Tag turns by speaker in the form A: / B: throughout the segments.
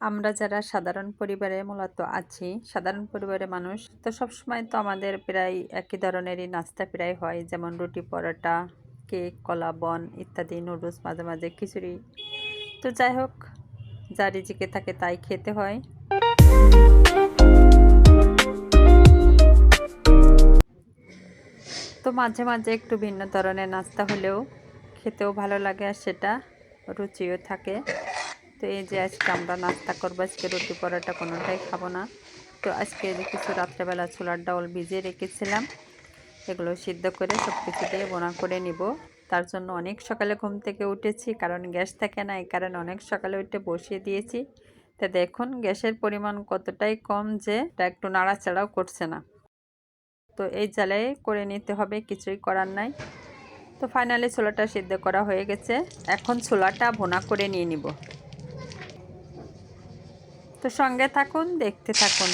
A: আমরা যারা সাধারণ পরিবারে মূলত আছি, সাধারণ পরিবারের মানুষ, তো সবসময় তো আমাদের প্রায় একই ধরনেরই নাস্তা প্রায় হয়, যেমন রুটি পরোটা, কেক, কলা, বন ইত্যাদি, নুডলস মাঝে মাঝে খিচুড়ি। তো যাই হোক, যা রিজিকে থাকে তাই খেতে হয়। তো মাঝে মাঝে একটু ভিন্ন ধরনের নাস্তা হলেও খেতেও ভালো লাগে আর সেটা রুচিও থাকে। তো এই যে আজকে আমরা নাস্তা করব, আজকে রুটি পরোটা কোনোটাই খাব না। তো আজকে কিছু রাত্রেবেলা ছোলার ডাউল ভিজিয়ে রেখেছিলাম, এগুলো সিদ্ধ করে সব কিছু দিয়ে বোনা করে নিব। তার জন্য অনেক সকালে ঘুম থেকে উঠেছি, কারণ গ্যাস থাকে না, এই কারণে অনেক সকালে উঠে বসিয়ে দিয়েছি। তা দেখুন গ্যাসের পরিমাণ কতটাই কম যে এটা একটু নাড়াচাড়াও করছে না। তো এই জালে করে নিতে হবে, কিছুই করার নাই। তো ফাইনালি ছোলাটা সিদ্ধ করা হয়ে গেছে। এখন ছোলাটা ভোনা করে নিয়ে নিব। তো সঙ্গে থাকুন, দেখতে থাকুন।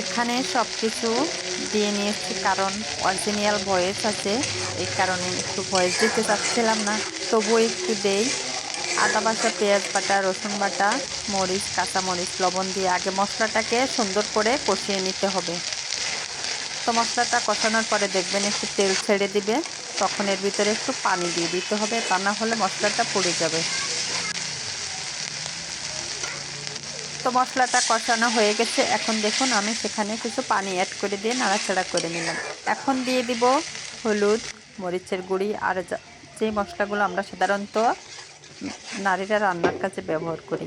A: এখানে সব কিছু দিয়ে নিয়েছি, কারণ অরিজিনাল ভয়েস আছে, এই কারণে একটু ভয়েস দিতে চাচ্ছিলাম না, তবুও একটু দেই। আদা বাটা, পেঁয়াজ বাটা, রসুন বাটা, মরিচ, কাঁচামরিচ, লবণ দিয়ে আগে মশলাটাকে সুন্দর করে কষিয়ে নিতে হবে। তো মশলাটা কষানোর পরে দেখবেন একটু তেল ছেড়ে দিবে, তখন এর ভিতরে একটু পানি দিয়ে দিতে হবে, তা না হলে মশলাটা পুড়ে যাবে। তো মশলাটা কষানো হয়ে গেছে, এখন দেখুন আমি সেখানে কিছু পানি অ্যাড করে দিয়ে নাড়াচাড়া করে নিলাম। এখন দিয়ে দিব হলুদ, মরিচের গুঁড়ি, আর যে মশলাগুলো আমরা সাধারণত নারীরা রান্নার কাজে ব্যবহার করি।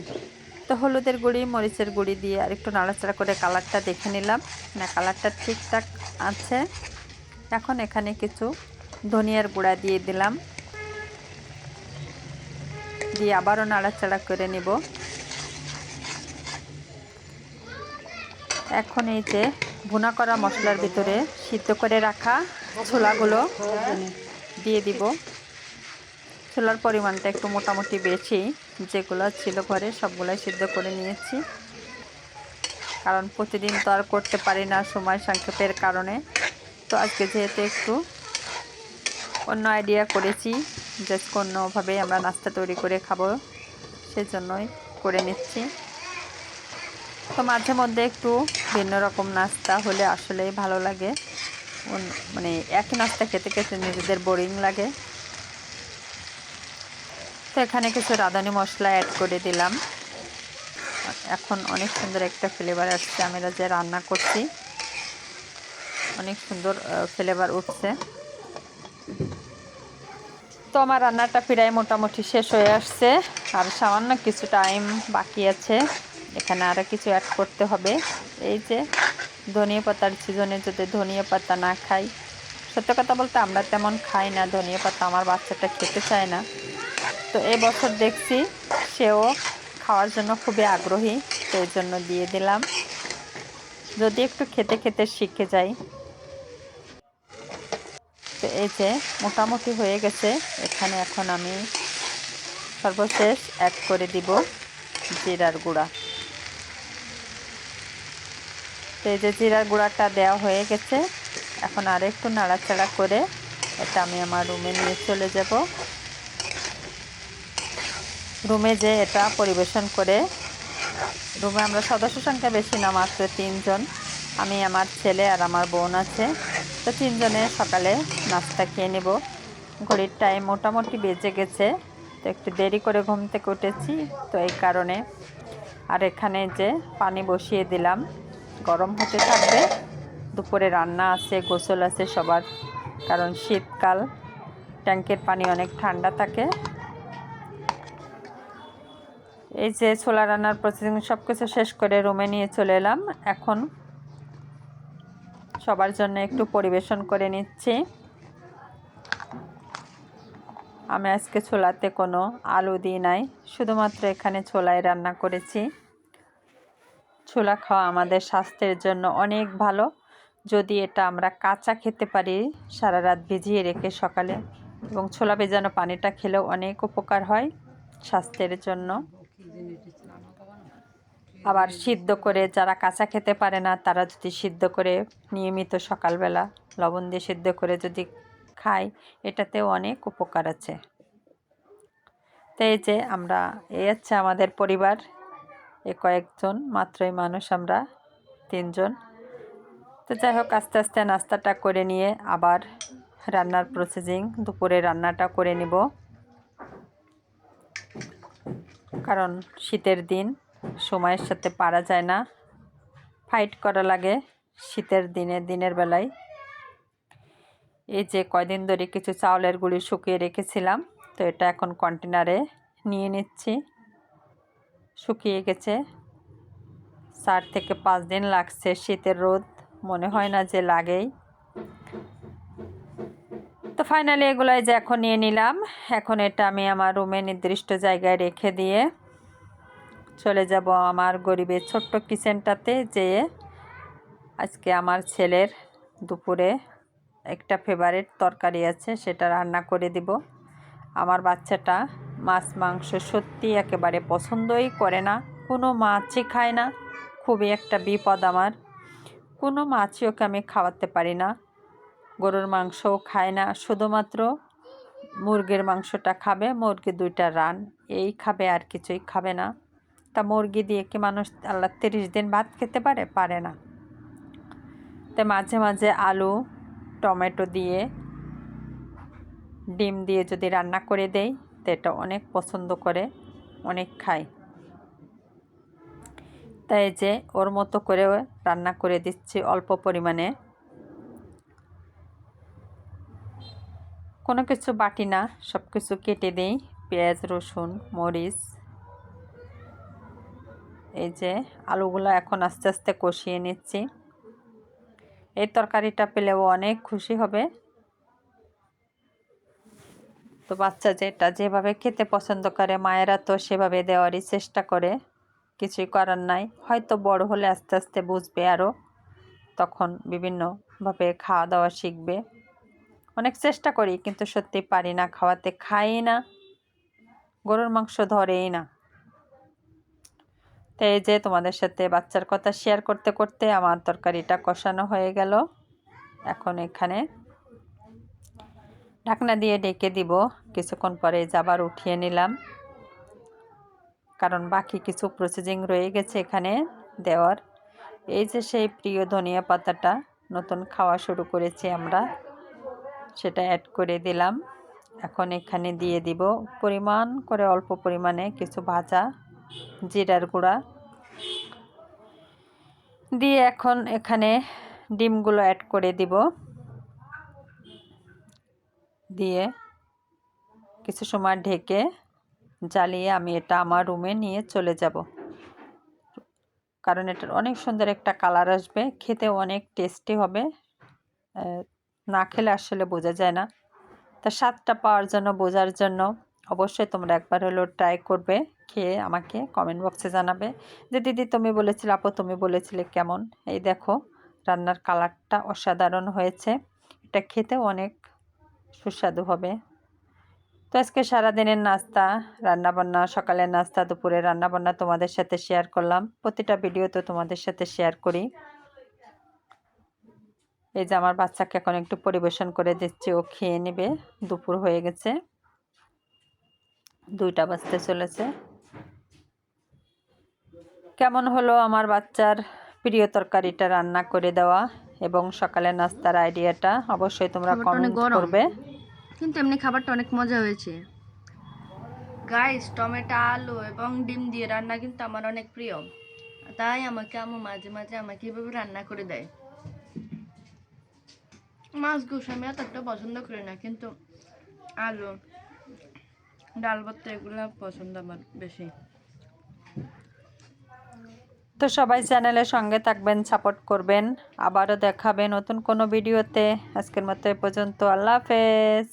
A: তো হলুদের গুঁড়ি, মরিচের গুঁড়ি দিয়ে আর একটু নাড়াচাড়া করে কালারটা দেখে নিলাম। না, কালারটা ঠিকঠাক আছে। এখন এখানে কিছু ধনিয়ার গুঁড়া দিয়ে দিলাম। দিয়ে আবারও নাড়াচাড়া করে নিব। এখন এই যে ভুনা করা মশলার ভিতরে সিদ্ধ করে রাখা ছোলাগুলো দিয়ে দিব। ছোলার পরিমাণটা একটু মোটামুটি বেশি। যেগুলো ছিল ঘরে সবগুলাই সিদ্ধ করে নিয়েছি। কারণ প্রতিদিন তো আর করতে পারি না সময় সংক্ষেপের কারণে। তো আজকে যেহেতু একটু অন্য আইডিয়া করেছি যে অন্যভাবে আমরা নাস্তা তৈরি করে খাব, সেজন্যই করে নিচ্ছি। তো মাঝে মধ্যে একটু ভিন্ন রকম নাস্তা হলে আসলেই ভালো লাগে। মানে একই নাস্তা খেতে খেতে নিজেদের বোরিং লাগে। এখানে কিছু রাঁধুনি মশলা অ্যাড করে দিলাম। এখন অনেক সুন্দর একটা ফ্লেভার আসছে। আমরা যে রান্না করছি, অনেক সুন্দর ফ্লেভার উঠছে। তো আমার রান্নাটা প্রায় মোটামুটি শেষ হয়ে আসছে। আর সামান্য কিছু টাইম বাকি আছে। এখানে আরও কিছু অ্যাড করতে হবে। এই যে ধনিয়া পাতার সিজনে যদি ধনিয়া পাতা না খাই, সত্য কথা বলতে আমরা তেমন খাই না। ধনিয়া পাতা আমার বাচ্চাটা খেতে চায় না। তো এবছর দেখছি সেও খাওয়ার জন্য খুবই আগ্রহী সেই জন্য দিয়ে দিলাম। যদি একটু খেতে খেতে শিখে যাই। তো এই যে মোটামুটি হয়ে গেছে, এখানে এখন আমি সর্বশেষ অ্যাড করে দিব জিরার গুঁড়া। তো এই যে জিরার গুঁড়াটা দেওয়া হয়ে গেছে, এখন আর একটু নাড়াচাড়া করে এটা আমি আমার রুমে নিয়ে চলে যাব। রুমে যে এটা পরিবেশন করে, রুমে আমরা সদস্য সংখ্যা বেশি না, মাত্র তিনজন। আমি, আমার ছেলে আর আমার বোন আছে। তো তিনজনে সকালে নাস্তা খেয়ে নেব। ঘড়ির টাইম মোটামুটি বেজে গেছে। তো একটু দেরি করে ঘুম থেকে উঠেছি। তো এই কারণে আর এখানে যে পানি বসিয়ে দিলাম। গরম হতে থাকবে। দুপুরে রান্না আছে, গোসল আছে সবার। কারণ শীতকাল ট্যাঙ্কের পানি অনেক ঠান্ডা থাকে। এই যে ছোলা রান্নার প্রসেসিং সব কিছু শেষ করে রুমে নিয়ে চলে এলাম। এখন সবার জন্য একটু পরিবেশন করে নিচ্ছি। আমি আজকে ছোলাতে কোনো আলু দিই নাই, শুধুমাত্র এখানে ছোলায় রান্না করেছি। ছোলা খাওয়া আমাদের স্বাস্থ্যের জন্য অনেক ভালো। যদি এটা আমরা কাঁচা খেতে পারি, সারা রাত ভিজিয়ে রেখে সকালে, এবং ছোলা ভেজানো পানিটা খেলেও অনেক উপকার হয় স্বাস্থ্যের জন্য। আবার সিদ্ধ করে যারা কাঁচা খেতে পারে না, তারা যদি সিদ্ধ করে নিয়মিত সকালবেলা লবণ দিয়ে সিদ্ধ করে যদি খায়, এটাতেও অনেক উপকার আছে। তো এই যে আমরা, এই হচ্ছে আমাদের পরিবার। এ কয়েকজন মাত্রই মানুষ আমরা, তিনজন। তো যাই হোক, আস্তে আস্তে নাস্তাটা করে নিয়ে আবার রান্নার প্রসেসিং দুপুরে রান্নাটা করে নিব। কারণ শীতের দিন সময়ের সাথে পারা যায় না। ফাইট করা লাগে শীতের দিনে, দিনের বেলায়। এই যে কয়দিন ধরে কিছু চাউলের গুঁড়ি শুকিয়ে রেখেছিলাম, তো এটা এখন কন্টেনারে নিয়ে নিচ্ছি। শুকিয়ে গেছে। চার থেকে পাঁচ দিন লাগছে শীতের রোদ, মনে হয় না যে লাগেই। তো ফাইনালি এগুলাই যে এখন নিয়ে নিলাম। এখন এটা আমি আমার রুমে নির্দিষ্ট জায়গায় রেখে দিয়ে চলে যাব আমার গরিবের ছোট্ট কিচেনটাতে যেয়ে আজকে আমার ছেলের দুপুরে একটা ফেভারিট তরকারি আছে, সেটা রান্না করে দিব। আমার বাচ্চাটা মাছ, মাংস সত্যি একেবারে পছন্দই করে না। কোনো মাছই খায় না, খুবই একটা বিপদ আমার। কোনো মাছই ওকে আমি খাওয়াতে পারি না। গরুর মাংসও খায় না, শুধুমাত্র মুরগির মাংসটা খাবে, মুরগি দুইটা রান, এই খাবে আর কিছুই খাবে না। তা মুরগি দিয়ে কি মানুষ আল্লাহ তিরিশ দিন ভাত খেতে পারে? পারে না। তো মাঝে মাঝে আলু, টমেটো দিয়ে, ডিম দিয়ে যদি রান্না করে দেই, তো এটা অনেক পছন্দ করে, অনেক খায়। তাই যে ওর মতো করে রান্না করে দিচ্ছি অল্প পরিমাণে। কোনো কিছু বাটি না সব কিছু কেটে দিই। পেঁয়াজ, রসুন, মরিচ এই যে আলুগুলো এখন আস্তে আস্তে কষিয়ে নিচ্ছি। এই তরকারিটা পেলেও অনেক খুশি হবে। তো বাচ্চা যেটা যেভাবে খেতে পছন্দ করে, মায়েরা তো সেভাবে দেওয়ারই চেষ্টা করে, কিছুই করার নাই। হয়তো বড় হলে আস্তে আস্তে বুঝবে আরও তখন বিভিন্নভাবে খাওয়া দাওয়া শিখবে। অনেক চেষ্টা করি, কিন্তু সত্যি পারি না, খাওয়াতে খাই না, গরুর মাংস ধরেই না। তো এই যে তোমাদের সাথে বাচ্চার কথা শেয়ার করতে করতে আমার তরকারিটা কষানো হয়ে গেল। এখন এখানে ঢাকনা দিয়ে ডেকে দিব। কিছুক্ষণ পরে যাবার উঠিয়ে নিলাম। কারণ বাকি কিছু প্রসেসিং রয়ে গেছে এখানে দেওয়ার। এই যে সেই প্রিয় ধনিয়া পাতাটা নতুন খাওয়া শুরু করেছি আমরা, সেটা অ্যাড করে দিলাম। এখন এখানে দিয়ে দিব। পরিমাণ করে অল্প পরিমাণে কিছু ভাজা। জিরার গুঁড়া। দিয়ে এখন এখানে ডিমগুলো অ্যাড করে দিব। দিয়ে কিছু সময় ঢেকে জ্বালিয়ে আমি এটা আমার রুমে নিয়ে চলে যাব। কারণ এটার অনেক সুন্দর একটা কালার আসবে খেতে অনেক টেস্টি হবে। না খেলে আসলে বোঝা যায় না। তা স্বাদটা পাওয়ার জন্য, বোঝার জন্য অবশ্যই তোমরা একবার হলো ট্রাই করবে, খেয়ে আমাকে কমেন্ট বক্সে জানাবে। যে, দিদি, তুমি বলেছিলে, আপু, তুমি বলেছিলে কেমন? এই দেখো, রান্নার কালারটা অসাধারণ হয়েছে। এটা খেতে অনেক সুস্বাদু হবে। তো আজকে সারাদিনের নাস্তা, রান্নাবান্না, সকালের নাস্তা দুপুরে রান্নাবান্না তোমাদের সাথে শেয়ার করলাম। প্রতিটা ভিডিও তো তোমাদের সাথে শেয়ার করি। এই যে, আমার বাচ্চাকে এখন একটু পরিবেশন করে দিচ্ছি, ও খেয়ে নেবে, দুপুর হয়ে গেছে। দুইটা বাজতে চলেছে। কেমন হলো আমার বাচ্চার প্রিয় তরকারিটা রান্না করে দেওয়া এবং সকালে নাস্তার আইডিয়াটা? অবশ্যই তোমরা কমেন্ট করবে।
B: কিন্তু এমনি খাবারটা অনেক মজা হয়েছে। গাইস টমেটো আলু এবং ডিম দিয়ে রান্না কিন্তু আমার অনেক প্রিয়। তাই আমাকে আমু মাঝে মাঝে আমাকে এভাবে রান্না করে দেয়। মাছ গোস আমি এত একটা পছন্দ করি না কিন্তু আলু ডাল ভর্তা এগুলো পছন্দ আমার বেশি।
A: তো সবাই চ্যানেলের সঙ্গে থাকবেন, সাপোর্ট করবেন। আবারও দেখাবেন নতুন কোনো ভিডিওতে। আজকের মতো এ পর্যন্ত। আল্লাহ হাফেজ।